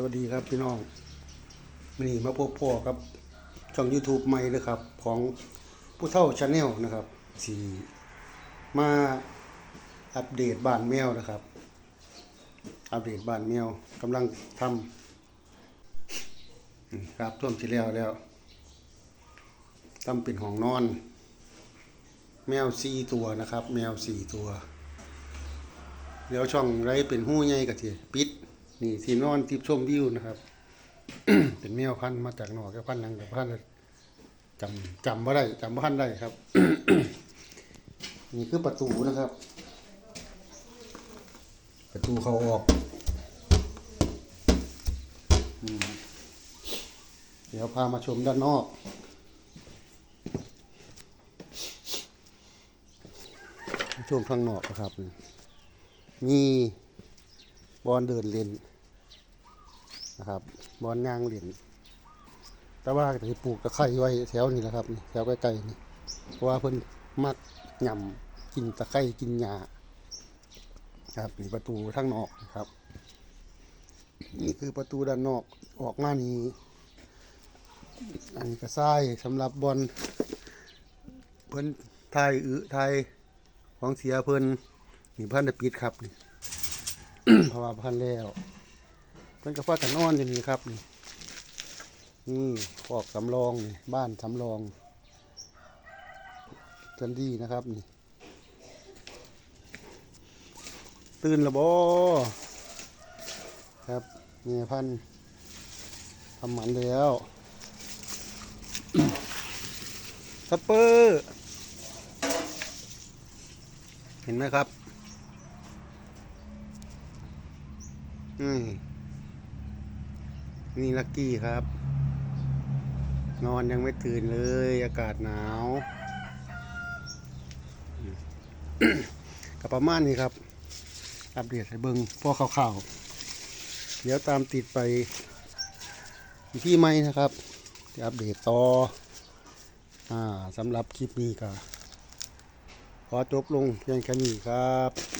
สวัสดีครับพี่น้องวันนี่มาพบพ่อครับช่อง YouTube ใหม่เลยครับ ของผู้เท่าชาแนลนะครับสีมาอัปเดตบ้านแมวนะครับ อัปเดตบ้านแมวกำลังทำครับท่วมที่แล้วแล้วทำเป็นห้องนอน แมวสี่ตัวนะครับ แมวสี่ตัวเดี๋ยวช่องไรเป็นหู้ใหญ่กะทีปิด นี่ที่นอนที่ชมวิวนะครับ เป็นแมวพันธุ์มาจากนอกแค่พันธุ์นังกับพันธุ์จำจำว่าได้จำว่าพันธุ์ได้ครับ นี่คือประตูนะครับ ประตูเขาออกเดี๋ยวพามาชมด้านนอกช่วงข้างนอกนะครับ มี บอลเดินเล่นนะครับบอลย่างเล่นแต่ว่าจะปลูกตะไคร้ไว้แถวนี้แหละครับแถวใกล้ๆนี่เพราะว่าเพิ่นมักย่ำกินตะไคร้กินหญ้าครับนี่ประตูทางนอกนะครับ นี่คือประตูด้านนอกออกมานี่อันนี้ก็ทรายสำหรับบอลเพิ่นไทยอึไทยของเสียเพิ่นนี่เพิ่นได้ปิดครับนี่ เพราะว่าพิ่นแล้วเพิ่นก็พากันนอนอยู่นี่ครับนี่นี่ขอกสำรองนี่บ้านสำรองจันดีนะครับนี่ ตื่นและบ่ครับนี่พันทำหมันแล้วสเปอร์ เห็นไหมครับ อืม นี่ลักกี้ครับ นอนยังไม่ตื่นเลย อากาศหนาวอืมก็ประมาณนี้ครับ อัปเดตให้เบิงพอข่าวๆ เดี๋ยวตามติดไปที่ไม่นะครับจะอัปเดตต่ออ่าสำหรับคลิปนี้ก็ขอจบลงเพียงแค่นี้ครับ